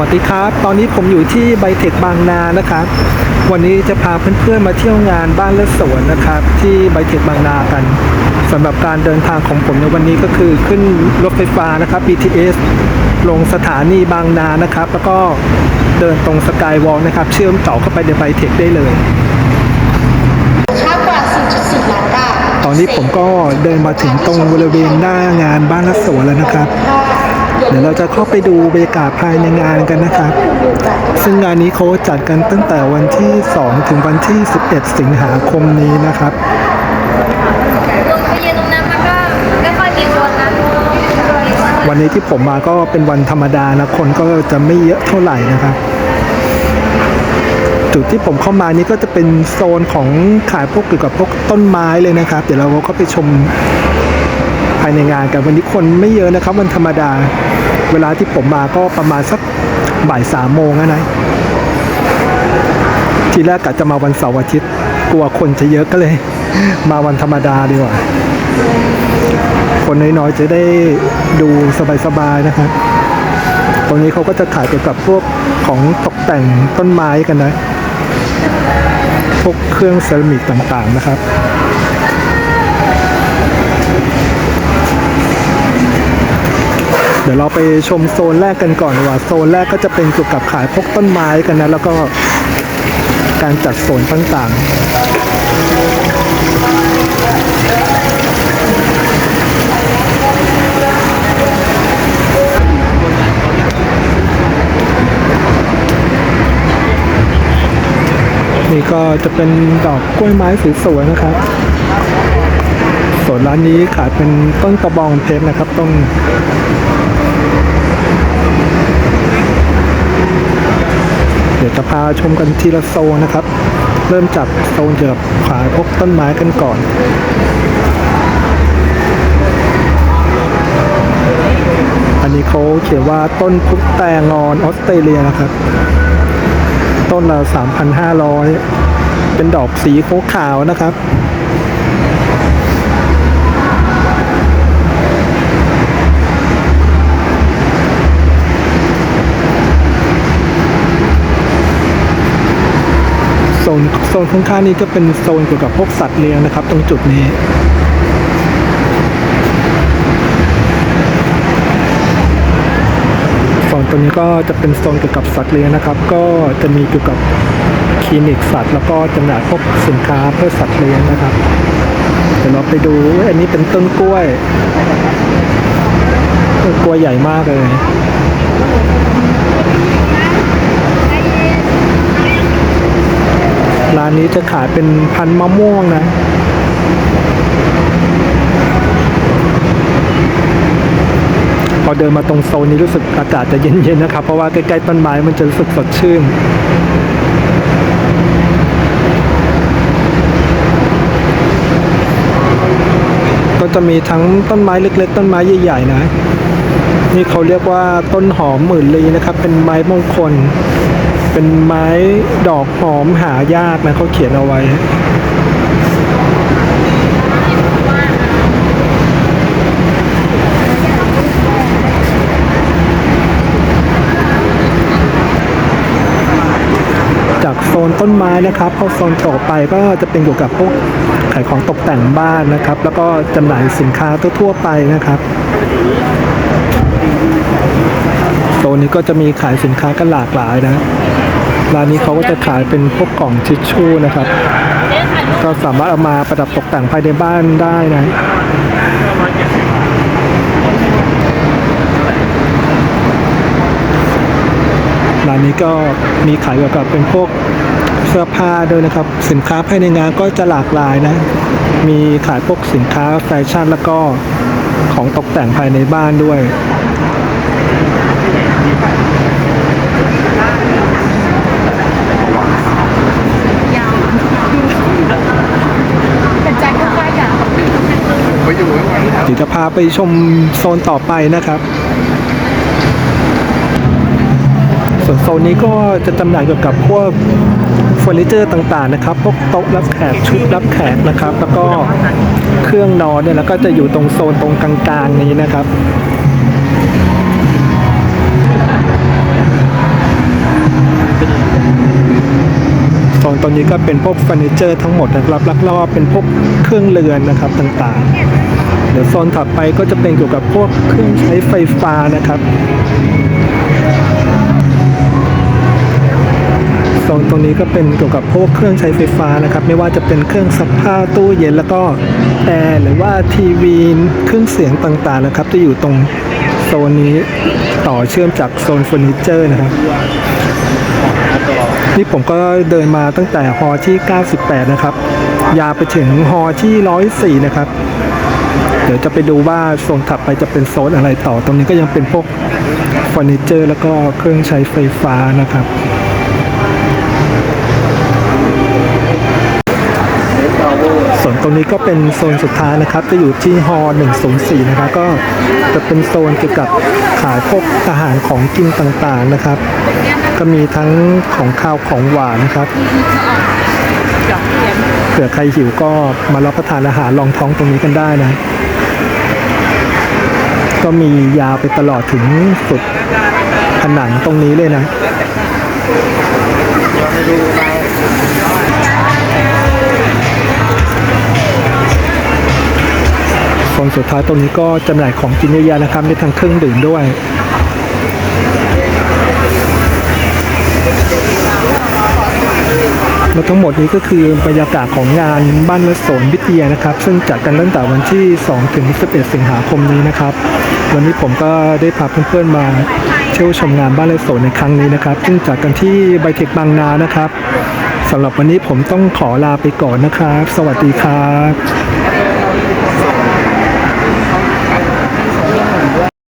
วัสดีครับ ตอนนี้ผมอยู่ที่ไบเทคบางนานะครับ วันนี้จะพาเพื่อนๆมาเที่ยวงานบ้านและสวนนะครับ ที่ไบเทคบางนากันสำหรับการเดินทางของผมในวันนี้ก็คือขึ้นรถไฟฟ้านะครับ BTS ลงสถานีบางนานะครับ แล้วก็เดินตรงสกายวอล์กนะครับ เชื่อมต่อเข้าไปในไบเทคได้เลยค่ากว่า4.4ล้านบาทตอนนี้ผมก็เดินมาถึงตรงบริเวณหน้างานบ้านและสวนแล้วนะครับ เดี๋ยวเราจะเข้าไปดูบรรยากาศภายในงานกันนะครับ ซึ่งงานนี้เขาจัดกันตั้งแต่วันที่ 2 ถึงวันที่ 11 สิงหาคมนี้นะครับลงไปยืนตรงนั้นมันก็ไม่ค่อยมีคนนะวันนี้ที่ผมมาก็เป็นวันธรรมดานะคนก็จะไม่เยอะเท่าไหร่นะครับ จุดที่ผมเข้ามานี่ก็จะเป็นโซนของขายพวกเกี่ยวกับพวกต้นไม้เลยนะครับ เดี๋ยวเราก็ไปชม ภายในงานกันวันนี้คนไม่เยอะนะครับวันธรรมดา เวลาที่ผมมาก็ประมาณสักบ่ายสามโมงนะนะทีแรกกะจะมาวันเสาร์อาทิตย์ กลัวคนจะเยอะก็เลย มาวันธรรมดาดีกว่า คนน้อยๆจะได้ดูสบายๆนะครับ ตรงนี้เขาก็จะขายเกี่ยวกับพวกของตกแต่งต้นไม้กันนะ พวกเครื่องเซรามิกต่างๆนะครับ ดี๋ยวเราไปชมโซนแรกกันก่อนว่าโซนแรกก็จะเป็นเกี่ยวกับขายพวกต้นไม้กันนะ แล้วก็การจัดโซนต่างๆนี่ก็จะเป็นดอกกล้วยไม้สวยๆนะครับ ส่วนร้านนี้ขายเป็นต้นกระบองเพชรนะครับ ต้นเดี๋ ยวจะพาชมกันทีละโซนนะครับ เริ่มจากโซนเกี่ยวกับขายพวกต้นไม้กันก่อนอันนี้เขาเขียนว่าต้นพุกแตงอนออสเตรเลียนะครับ ต้นละ 3,500 เป็นดอกสีขาวนะครับ นโซนข้างๆนี้ก็เป็นโซนเกี่ยวกับพวกสัตว์เลี้ยงนะครับ ตรงจุดนี้โซนตัวนี้ก็จะเป็นโซนเกี่ยวกับสัตว์เลี้ยงนะครับ ก็จะมีเกี่ยวกับคลินิกสัตว์ แล้วก็จำหน่ายพวกสินค้าเพื่อสัตว์เลี้ยงนะครับ เดี๋ยวเราไปดูอันนี้เป็นต้นกล้วยต้นกล้วยใหญ่มากเลยานนี้จะขายเป็นพันมะม่วงนะพอเดินมาตรงโซนนี้รู้สึกอากาศจะเย็นๆนะครับ เพราะว่าใกล้ๆต้นไม้มันจะรู้สึกสดชื่นก็จะมีทั้งต้นไม้เล็ก ๆ ต้นไม้ใหญ่ ๆ นะ นี่เขาเรียกว่าต้นหอมหมื่นลีนะครับ เป็นไม้มงคล เป็นไม้ดอกหอมหายากนะเขาเขียนเอาไว้จากโซนต้นไม้นะครับพอโซนต่อไปก็จะเป็นเกี่ยวกับพวกขายของตกแต่งบ้านนะครับ แล้วก็จำหน่ายสินค้าทั่วๆไปนะครับ นนี้ก็จะมีขายสินค้ากันหลากหลายนะร้านนี้เขาก็จะขายเป็นพวกกล่องทิชชู่นะครับ ก็สามารถเอามาประดับตกแต่งภายในบ้านได้นะร้านนี้ก็มีขายเกี่ยวกับเป็นพวกเสื้อผ้าด้วยนะครับ สินค้าภายในงานก็จะหลากหลายนะ มีขายพวกสินค้าแฟชั่นแล้วก็ของตกแต่งภายในบ้านด้วยี๋ยวจะพาไปชมโซนต่อไปนะครับ ส่วนโซนนี้ก็จะจำหน่ายเกี่ยวกับพวกเฟอร์นิเจอร์ต่างๆนะครับ พวกโต๊ะรับแขกชุดรับแขกนะครับ แล้วก็เครื่องนอนเนี่ยแล้วก็จะอยู่ตรงโซนตรงกลางๆนี้นะครับโซนตอนนี้ก็เป็นพวกเฟอร์นิเจอร์ทั้งหมดนะครับลักลอบเป็นพวกเครื่องเรือนนะครับต่างๆ เดี๋ยวโซนถัดไปก็จะเป็นเกี่ยวกับพวกเครื่องใช้ไฟฟ้านะครับโซนตรงนี้ก็เป็นเกี่ยวกับพวกเครื่องใช้ไฟฟ้านะครับ ไม่ว่าจะเป็นเครื่องซักผ้าตู้เย็นแล้วก็แอร์หรือว่าทีวีเครื่องเสียงต่างๆนะครับ จะอยู่ตรงโซนนี้ต่อเชื่อมจากโซนเฟอร์นิเจอร์นะครับนี่ผมก็เดินมาตั้งแต่ฮอที่ 98 นะครับ ยาวไปถึงฮอที่ 104 นะครับ ดี๋ยวจะไปดูว่าโซนถัดไปจะเป็นโซนอะไรต่อ ตรงนี้ก็ยังเป็นพวกเฟอร์นิเจอร์ แล้วก็เครื่องใช้ไฟฟ้านะครับส่วนตรงนี้ก็เป็นโซนสุดท้ายนะครับ จะอยู่ที่ฮอ104 นะครับ ก็จะเป็นโซนเกี่ยวกับขายพวกอาหารของกินต่างๆนะครับ ก็มีทั้งของข้าวของหวานนะครับเผื่อใครหิวก็มารับประทานอาหารรองท้องตรงนี้กันได้นะ ก็มียาวไปตลอดถึงสุดผนังตรงนี้เลยนะโซนสุดท้ายตรงนี้ก็จำหน่ายของกินเยอะแยะนะครับมีทั้งเครื่องดื่มด้วย และทั้งหมดนี้ก็คือบรรยากาศของงานบ้านและสวนวิทยานะครับ ซึ่งจัดกันตั้งแต่วันที่ 2 ถึง 11 สิงหาคมนี้นะครับ วันนี้ผมก็ได้พาเพื่อนๆมาเที่ยวชมงานบ้านและสวนในครั้งนี้นะครับ ซึ่งจัดกันที่ไบเทคบางนานะครับสำหรับวันนี้ผมต้องขอลาไปก่อนนะครับ สวัสดีครับ